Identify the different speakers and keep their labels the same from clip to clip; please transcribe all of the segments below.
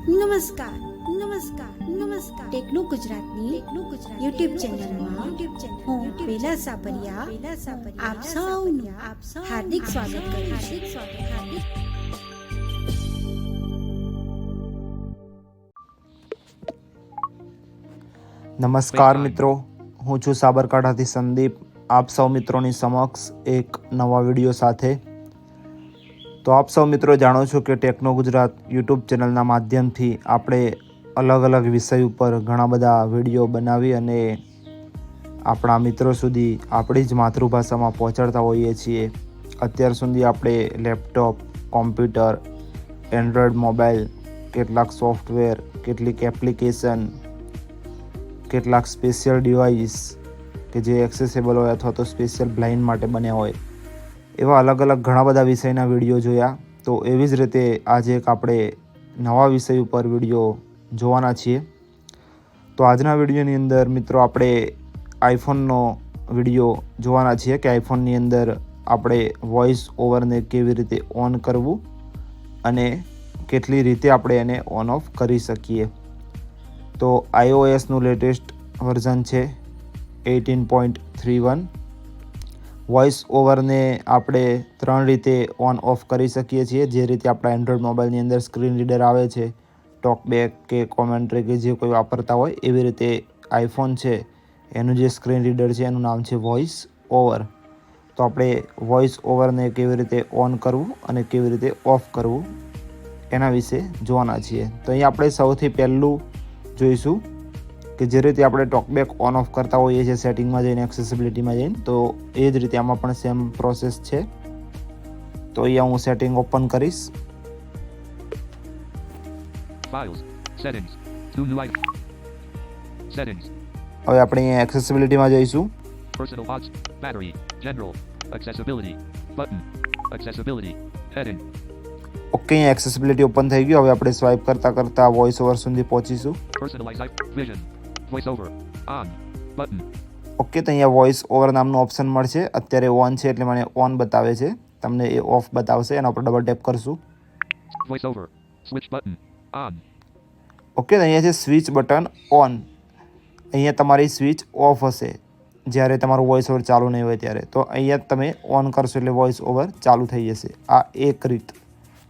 Speaker 1: નમસ્કાર નમસ્કાર નમસ્કાર ટેકનો ગુજરાતની ટેકનો ગુજરાત યુટ્યુબ ચેનલમાં યુટ્યુબ ચેનલ હું બેલા સાપરિયા બેલા સાપરિયા આપ સૌનું આપ સૌ હાર્દિક સ્વાગત કરું છું હાર્દિક સ્વાગત હાર્દિક
Speaker 2: નમસ્કાર મિત્રો હું છું સાબરકાંઠાથી સંદીપ. આપ સૌ મિત્રોની સમક્ષ એક નવા વીડિયો સાથે તો આપ સૌ મિત્રો જાણો છો કે ટેકનો ગુજરાત યુટ્યુબ ચેનલના માધ્યમથી આપણે અલગ અલગ વિષય ઉપર ઘણા બધા વીડિયો બનાવી અને આપણા મિત્રો સુધી આપણી જ માતૃભાષામાં પહોંચાડતા હોઈએ છીએ. અત્યાર સુધી આપણે લેપટોપ, કોમ્પ્યુટર એન્ડ્રોઈડ મોબાઈલ, કેટલાક સોફ્ટવેર, કેટલીક એપ્લિકેશન, કેટલાક સ્પેશિયલ ડિવાઇસ કે જે એક્સેસેબલ હોય અથવા તો સ્પેશિયલ બ્લાઇન્ડ માટે બન્યા હોય. એવા અલગ અલગ ઘણા બધા વિષયના વીડિયો જોયા. તો એવી જ રીતે આજે એક આપણે નવા વિષય ઉપર વીડિયો જોવાના છીએ. તો આજના વિડીયોની અંદર મિત્રો આપણે આઈફોનનો વીડિયો જોવાના છીએ કે આઈફોનની અંદર આપણે વોઇસ ઓવરને કેવી રીતે ઓન કરવું અને કેટલી રીતે આપણે એને ઓન ઓફ કરી શકીએ. તો આઈઓએસનું લેટેસ્ટ વર્ઝન છે eighteen point three one. Voice ઓવરને આપણે ત્રણ રીતે ઓન ઓફ કરી શકીએ છીએ. જે રીતે આપણા એન્ડ્રોઈડ મોબાઈલની અંદર સ્ક્રીન રીડર આવે છે ટોકબેક કે કોમેન્ટ્રી કે જે કોઈ વાપરતા હોય, એવી રીતે આઈફોન છે, એનું જે સ્ક્રીન રીડર છે, એનું નામ છે વોઇસ ઓવર તો આપણે વોઇસ ઓવરને કેવી રીતે ઓન કરવું અને કેવી રીતે ઓફ કરવું, એના વિશે જોવાના છીએ. તો અહીં આપણે સૌથી પહેલું જોઈશું કે જે રીતે આપણે ટોકબેક ઓન ઓફ કરતા હોઈએ છીએ સેટિંગમાં જઈને એક્સેસિબિલિટીમાં જઈને તો એ જ રીતે આમાં પણ સેમ પ્રોસેસ છે તો અહીંયા હું સેટિંગ ઓપન કરીશ. હવે આપણે અહીંયા એક્સેસિબિલિટીમાં જઈશું
Speaker 3: Personal hots. Battery. General. Accessibility. Button. Accessibility. Heading.
Speaker 2: Okay અહીંયા એક્સેસિબિલિટી ઓપન થઈ ગયું હવે આપણે સ્વાઇપ કરતા કરતાં વોઇસ ઓવર સુધી પહોંચીશું
Speaker 3: personalise vision. Voiceover. On. Button.
Speaker 2: Okay તો અહીંયા વોઇસ ઓવર નામનું ઓપ્શન મળશે. અત્યારે ઓન છે એટલે મને ઓન બતાવે છે. તમને એ ઓફ બતાવશે. એના ઉપર ડબલ ટેપ કરશું.
Speaker 3: Voice over switch button on
Speaker 2: okay તો અહીંયા છે સ્વિચ બટન ઓન અહીંયા તમારી સ્વિચ ઓફ હશે. જ્યારે તમારું વોઇસ ઓવર ચાલુ નહીં હોય ત્યારે. તો અહીંયા તમે ઓન કરશો એટલે વોઇસ ઓવર ચાલુ થઈ જશે. આ એક રીત.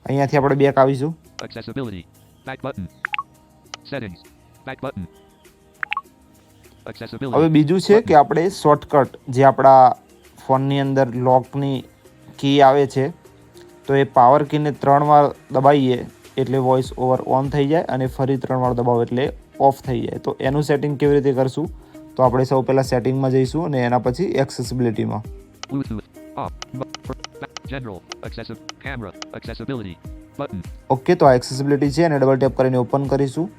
Speaker 2: અહીંયાથી આપણે બેક આવીશું.
Speaker 3: Accessibility back button settings back button.
Speaker 2: હવે બીજું છે કે આપણે શોર્ટકટ જે આપણા ફોનની અંદર લોકની કી આવે છે તો એ પાવર કીને ત્રણ વાર દબાવીએ એટલે વોઇસ ઓવર ઓન થઈ જાય અને ફરી ત્રણ વાર દબાવો એટલે ઓફ થઈ જાય. તો એનું સેટિંગ કેવી રીતે કરશું? તો આપણે સૌ પહેલાં સેટિંગમાં જઈશું અને એના પછી એક્સેસિબિલિટીમાં. ઓકે તો આ એક્સેસિબિલિટી છે અને ડબલ ટેપ કરીને ઓપન કરીશું.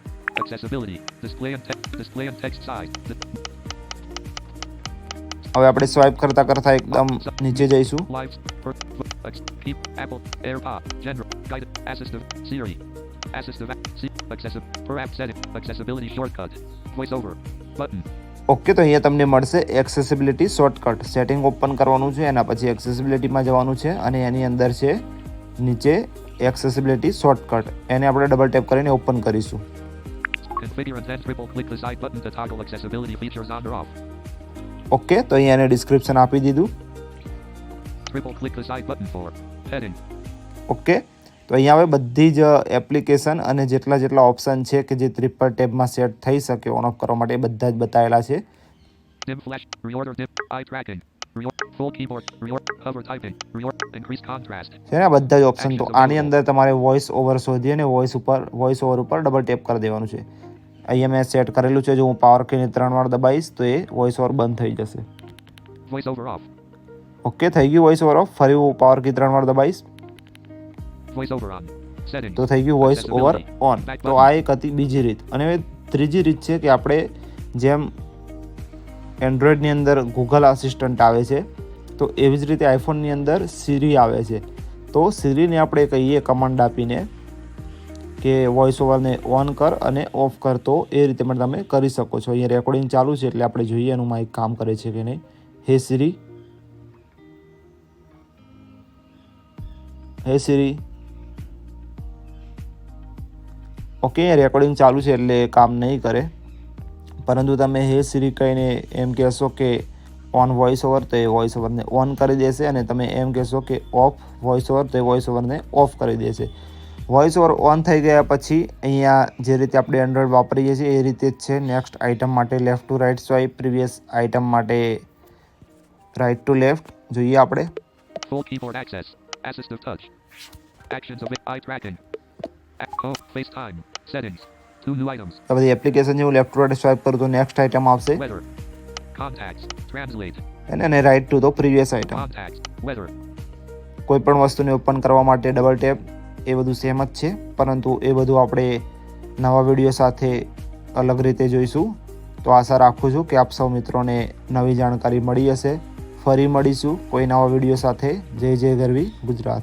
Speaker 3: Accessibility. Display and text. Display and text size. Di-
Speaker 2: હવે આપણે સ્વાઇપ કરતાં કરતાં એકદમ નીચે જઈશું
Speaker 3: Live. Per, ex, keep. Apple. AirPod. General. Guide. Assistive. Siri. Assistive. See. Accessi- Per app setting. Accessibility shortcut. Voiceover. Button.
Speaker 2: Okay તો અહીંયા તમને મળશે એક્સેસિબિલિટી શોર્ટકટ સેટિંગ ઓપન કરવાનું છે એના પછી એક્સેસિબિલિટીમાં જવાનું છે અને એની અંદર છે નીચે એક્સેસિબિલિટી શોર્ટકટ એને આપણે ડબલ ટેપ કરીને ઓપન કરીશું
Speaker 3: Configure and then triple click the side button to toggle accessibility features on or off.
Speaker 2: Okay તો અહીંયા એને ડિસ્ક્રિપ્શન આપી દીધું
Speaker 3: Triple click the side button for heading.
Speaker 2: Okay તો અહીંયા હવે બધી જ એપ્લિકેશન અને જેટલા જેટલા ઓપ્શન છે કે જે ટ્રિપલ ટેબમાં સેટ થઈ શકે ઓન ઓફ કરવા માટે બધા જ બતાવેલા છે
Speaker 3: Dim flash. Reorder dim. Eye tracking. Reorder. Full keyboard. Reorder. Hover typing. Reorder. Increase contrast.
Speaker 2: છે ને આ બધા જ ઓપ્શન તો આની અંદર તમારે વોઇસ ઓવર શોધી અને વોઇસ ઉપર વોઇસ ઓવર ઉપર ડબલ ટેપ કરી દેવાનું છે અહીંયા મેં સેટ કરેલું છે જો હું પાવર કીને ત્રણ વાર દબાવીશ તો એ વોઇસ ઓવર બંધ થઈ જશે.
Speaker 3: વોઇસ ઓવર ઓફ
Speaker 2: ઓકે થઈ ગયું વોઇસ ઓવર ઓફ ફરી હું પાવર કી ત્રણ વાર દબાવીશ
Speaker 3: વોઇસ ઓવર ઓન
Speaker 2: તો થઈ ગયું વોઇસ ઓવર ઓન તો આ એક હતી બીજી રીત. અને હવે ત્રીજી રીત છે કે આપણે જેમ એન્ડ્રોઈડની અંદર ગૂગલ આસિસ્ટન્ટ આવે છે તો એવી જ રીતે આઈફોનની અંદર સિરી આવે છે. તો સિરીને આપણે કહીએ કમાન્ડ આપીને. કે વોઇસ ઓવરને ઓન કર અને ઓફ કર. તો એ રીતે પણ તમે કરી શકો છો. અહીંયા રેકોર્ડિંગ ચાલુ છે એટલે આપણે જોઈએ એનું માઇક કામ કરે છે કે નહીં. હે સિરી હે સિરી ઓકે રેકોર્ડિંગ ચાલુ છે એટલે કામ નહીં કરે. પરંતુ તમે હે સિરી કહીને એમ કહેશો કે ઓન વોઇસ ઓવર તો એ વોઇસ ઓવરને ઓન કરી દેશે અને તમે એમ કહેશો કે ઓફ વોઇસ ઓવર તો એ વોઇસ ઓવરને ઓફ કરી દેશે. વોઇસ ઓવર ઓન થઈ ગયા પછી અહીંયા જે રીતે આપણે એન્ડ્રોઈડ વાપરીએ છીએ એ રીતે જ છે નેક્સ્ટ આઇટમ માટે left to right swipe previous item માટે રાઇટ ટુ લેફ્ટ જોઈએ આપણે
Speaker 3: Full keyboard access. Assistive touch. Actions of eye tracking. Ac- oh, FaceTime. Settings. Two new items.
Speaker 2: આ બધી એપ્લિકેશન જે હું લેફ્ટ ટુ રાઇટ સ્વાઇપ કરું તો નેક્સ્ટ આઇટમ આવશે
Speaker 3: Weather. Contacts. Translate.
Speaker 2: અને અને રાઇટ ટુ તો પ્રીવિયસ આઇટમ
Speaker 3: Contacts. Weather.
Speaker 2: કોઈ પણ વસ્તુને ઓપન કરવા માટે ડબલ ટેપ એ બધું સેમ જ છે. પરંતુ એ બધું આપણે નવા વીડિયો સાથે અલગ રીતે જોઈશું. તો આશા રાખું છું કે આપ સૌ મિત્રોને નવી જાણકારી મળી હશે. ફરી મળીશું કોઈ નવા વીડિયો સાથે. જય જય ગરવી ગુજરાત.